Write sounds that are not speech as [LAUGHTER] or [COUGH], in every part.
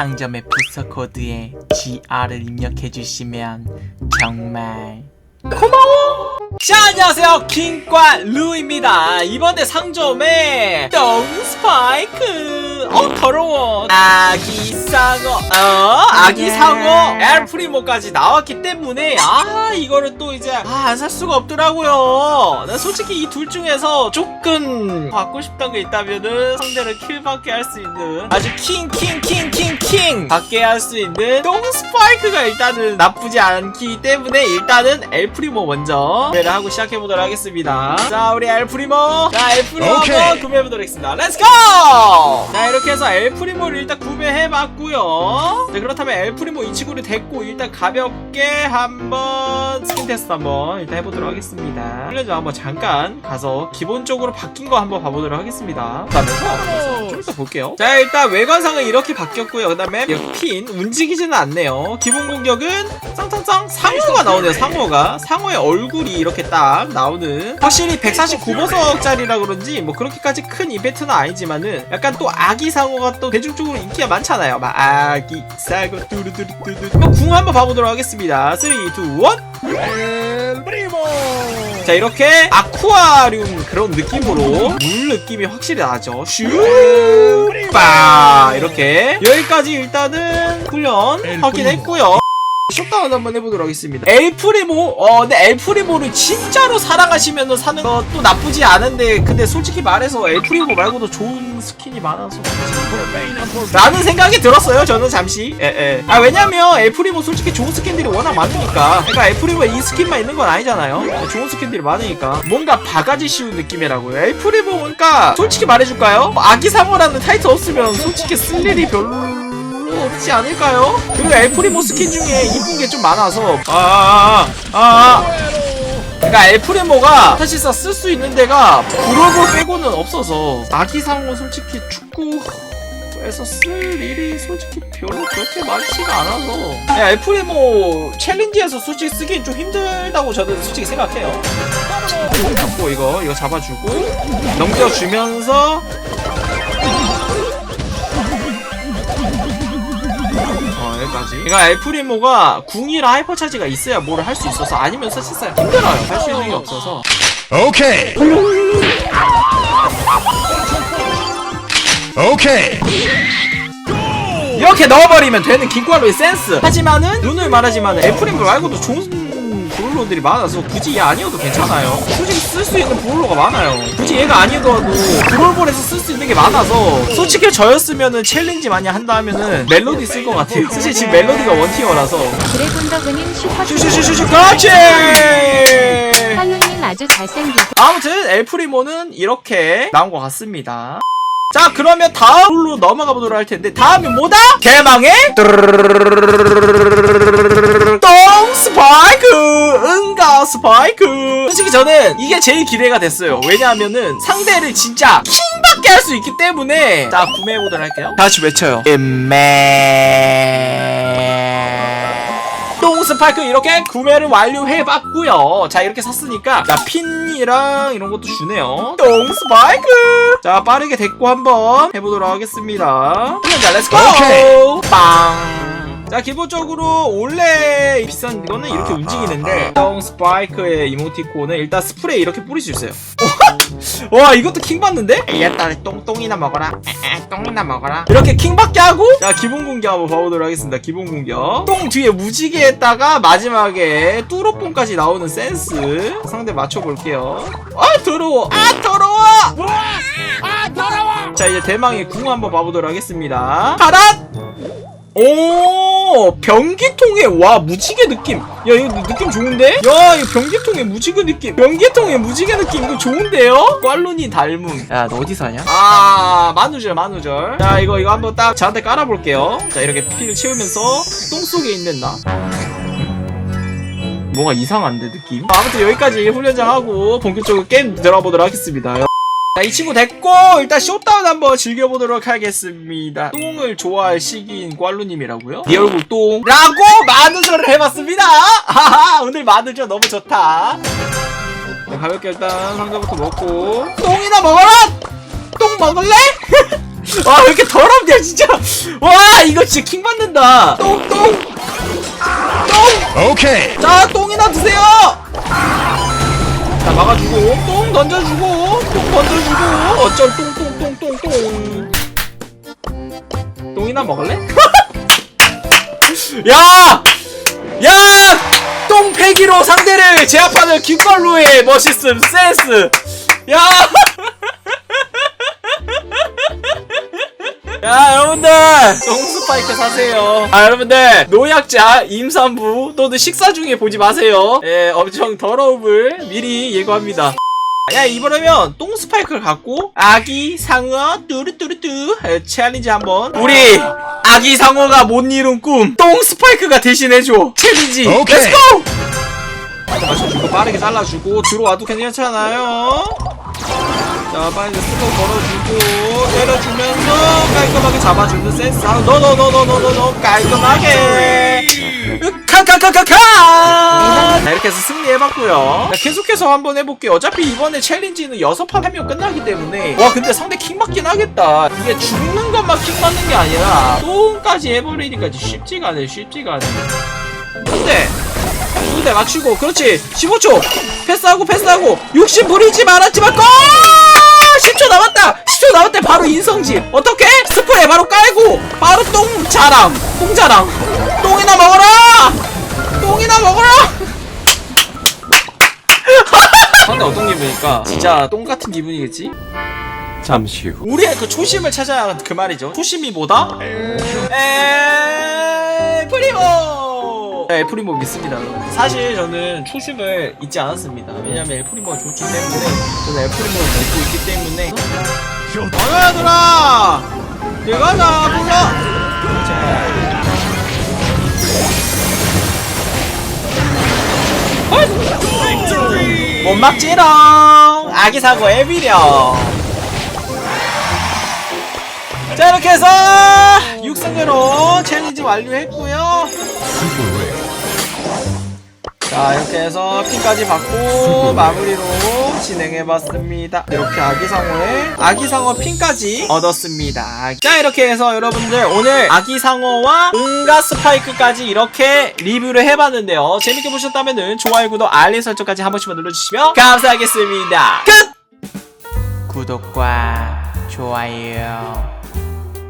상점의 부서 코드에 GR을 입력해 주시면 정말 고마워. 자 안녕하세요 킹과 루입니다. 이번에 상점에 똥 스파이크 어 더러워 아기 상어 어 아기 상어 엘프리모까지 나왔기 때문에 아 이거를 또 이제 아 안 살 수가 없더라고요. 나 솔직히 이 둘 중에서 조금 받고 싶던 게 있다면은 상대를 킬받게 할수 있는 아주 킹킹킹킹킹 받게 할 수 있는 똥 스파이크가 일단은 나쁘지 않기 때문에 일단은 엘프리모 먼저 구매를 하고 시작해 보도록 하겠습니다. 자 우리 엘프리모 자 엘프리모 구매해 보도록 하겠습니다. 렛츠고! 자 이렇게 해서 엘프리모를 일단 구매해 봤고 요. 자 그렇다면 엘프리모 이 친구를 데리고 일단 가볍게 한번 스킨 테스트 한번 일단 해보도록 하겠습니다. 훈련장 한번 잠깐 가서 기본적으로 바뀐 거 한번 봐보도록 하겠습니다. 그다음에서 좀 이따 볼게요. 자 일단 외관상은 이렇게 바뀌었고요. 그 다음에 여기 핀 움직이지는 않네요. 기본 공격은 쌍쌍쌍 상어가 나오네요. 상어가 상어의 얼굴이 이렇게 딱 나오는 확실히 149버섯짜리라 그런지 뭐 그렇게까지 큰 이벤트는 아니지만은 약간 또 아기 상어가 또 대중적으로 인기가 많잖아요. 막 아기 상어 뚜루뚜루뚜루 궁 한번 봐보도록 하겠습니다. 3, 2, 1 프리모 자 이렇게 아쿠아리움 그런 느낌으로 물 느낌이 확실히 나죠. 슈빠! 이렇게. 여기까지 일단은 훈련 엘 확인했고요 셧다운 한번 해보도록 하겠습니다. 엘프리모? 어 근데 엘프리모를 진짜로 사랑하시면 사는 것도 나쁘지 않은데 근데 솔직히 말해서 엘프리모 말고도 좋은 스킨이 많아서 라는 생각이 들었어요 저는 잠시. 예, 예. 아 왜냐면 엘프리모 솔직히 좋은 스킨들이 워낙 많으니까. 그러니까 엘프리모 이 스킨만 있는 건 아니잖아요. 좋은 스킨들이 많으니까. 뭔가 바가지 씌운 느낌이라고요. 엘프리모 그러니까 솔직히 말해줄까요? 아기 상어라는 타이틀 없으면 솔직히 쓸 일이 별로 없지 않을까요? 그리고 엘프리모 스킨 중에 이쁜 게 좀 많아서 아아아아 아, 아, 아. 그러니까 엘프리모가 사실상 쓸 수 있는 데가 브로볼 빼고는 없어서 아기 상어 솔직히 축구 에서 쓸 일이 솔직히 별로 그렇게 많지가 않아서 야, 엘프리모 챌린지에서 솔직히 쓰긴 좀 힘들다고 저는 솔직히 생각해요 잡고 이거 이거 잡아주고 넘겨주면서 어, 여기까지. 그러니까 엘프리모가 궁이랑 하이퍼 차지가 있어야 뭐를 할 수 있어서 아니면 사실상 힘들어요. 할 수 있는 게 없어서. 오케이 오케이 이렇게 넣어버리면 되는 긴과로의 센스. 하지만은 눈을 말하지만 엘프리모 말고도 좋은 브롤러들이 많아서 굳이 얘 아니어도 괜찮아요. 솔직히 쓸수 있는 브롤러가 많아요. 굳이 얘가 아니어도 브롤볼에서 쓸 수 있는 게 많아서 솔직히 저였으면은 챌린지 많이 한다 하면은 멜로디 쓸 것 같아요. [LAUGHS] 사실 지금 멜로디가 원티어라서 드래곤 더그님 슈퍼 슈슈슈슈 그렇지! 할로님 아주 잘생기고 아무튼 엘프리모는 이렇게 나온 것 같습니다. 자 그러면 다음으로 넘어가 보도록 할 텐데 다음이 뭐다? 개망의 스파이크! 솔직히 저는 이게 제일 기대가 됐어요. 왜냐하면은 상대를 진짜 킹받게 할수 있기 때문에. 자 구매해 보도록 할게요. 다 같이 외쳐요. 똥 스파이크 이렇게 구매를 완료해봤고요. 자 이렇게 샀으니까 자 핀이랑 이런 것도 주네요. 똥 스파이크! 자 빠르게 데리고 한번 해보도록 하겠습니다. 자 렛츠고 오케이. 빵 자 기본적으로 원래 비싼 거는 이렇게 움직이는데 똥 스파이크의 이모티콘은 일단 스프레이 이렇게 뿌릴 수 있어요. [LAUGHS] 와 이것도 킹 받는데? 얘따 똥똥이나 먹어라. 에에, 똥이나 먹어라. 이렇게 킹 받게 하고? 자 기본 공격 한번 봐보도록 하겠습니다. 기본 공격. 똥 뒤에 무지개에다가 마지막에 뚜로뽕까지 나오는 센스. 상대 맞춰볼게요. 아 더러워. 아 더러워. 아 더러워. 자 이제 대망의 궁 한번 봐보도록 하겠습니다. 가라 오 변기통에 와 무지개 느낌. 야 이거 느낌 좋은데? 야 이거 변기통에 무지개 느낌. 변기통에 무지개 느낌. 이거 좋은데요? 꽐론이 닮음. 야 너 어디 사냐? 아 만우절 만우절. 자 이거 이거 한번 딱 저한테 깔아볼게요. 자 이렇게 피를 채우면서 똥 속에 있는 나. 뭔가 이상한데 느낌? 아무튼 여기까지 훈련장 하고 본격적으로 게임 들어보도록 하겠습니다 자, 이 친구 됐고 일단 쇼다운 한번 즐겨보도록 하겠습니다. 똥을 좋아할 시기인 꽐루님이라고요? 네 얼굴 똥 라고 마누절을 해봤습니다. 하하 오늘 마누절 너무 좋다. 자, 가볍게 일단 상자부터 먹고 똥이나 먹어라. 똥 먹을래? [LAUGHS] 와, 왜 이렇게 더럽냐, 진짜. 와, 이거 진짜 킹 받는다. 똥, 똥. 똥. 오케이. 자, 똥이나 드세요. 자, 막아주고, 똥 던져주고, 똥 던져주고, 어쩔 똥, 똥, 똥, 똥, 똥. 똥이나 먹을래? [LAUGHS] 야! 야! 똥 패기로 상대를 제압하는 김걸로의 멋있음, 센스. 야! [LAUGHS] 야 여러분들! 똥 스파이크 사세요. 아 여러분들! 노약자 임산부 또는 식사 중에 보지 마세요. 예 엄청 더러움을 미리 예고합니다. 야 이번에면 똥 스파이크를 갖고 아기 상어 뚜루뚜루뚜 에, 챌린지 한번. 우리 아기 상어가 못 이룬 꿈 똥 스파이크가 대신해줘. 챌린지! 오케이. 렛츠고 맞춰주고 빠르게 잘라주고 들어와도 괜찮잖아요 자 빨리 스로 걸어주고 때려주면서 깔끔하게 잡아주는 센스. 너너너너너너너 깔끔하게. 카카카카카 자 이렇게 해서 승리해봤고요. 자, 계속해서 한번 해볼게요. 어차피 이번에 챌린지는 6판 하면 끝나기 때문에. 와 근데 상대 킹 맞긴 하겠다. 이게 죽는 것만 킹 맞는 게 아니라 똥까지 해버리니까 쉽지가 않네 쉽지가 않네 근데 두대 맞추고 그렇지. 15초. 패스하고 패스하고. 60 부리지 말았지만 골 10초 남았다! 10초 남았대 바로 인성질 어떻게 스프레이 바로 깔고 바로 똥 자랑. 똥 자랑. 똥이나 먹어라! 똥이나 먹어라! 근데 어떤 기분일까? 진짜 똥 같은 기분이겠지? 잠시 후. 우리의 그 초심을 찾아야 하는 그 말이죠. 초심이 뭐다? 에 프리모. 네, 프리모 믿습니다. 사실 저는 초심을 잊지 않았습니다. 왜냐면 엘프리모가 좋기 때문에 저는 엘프리모를 믿고 있기 때문에. 어여 얘들아 내가 나 불러 못 막지롱 아기 사고 애비령 자 이렇게 해서 6승으로 챌린지 완료했고요 자 이렇게 해서 핀까지 받고 마무리로 진행해봤습니다. 이렇게 아기상어의 아기상어 핀까지 얻었습니다. 자 이렇게 해서 여러분들 오늘 아기상어와 응가 스파이크까지 이렇게 리뷰를 해봤는데요. 재밌게 보셨다면 좋아요 구독 알림 설정까지 한 번씩만 눌러주시면 감사하겠습니다. 끝! 구독과 좋아요.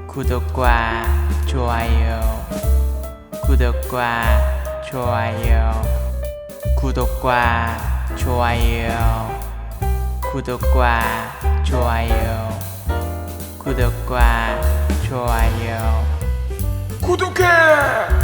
구독과 좋아요. 구독과 좋아요 구독과 좋아요. 구독과 좋아요. 구독과 좋아요. 구독해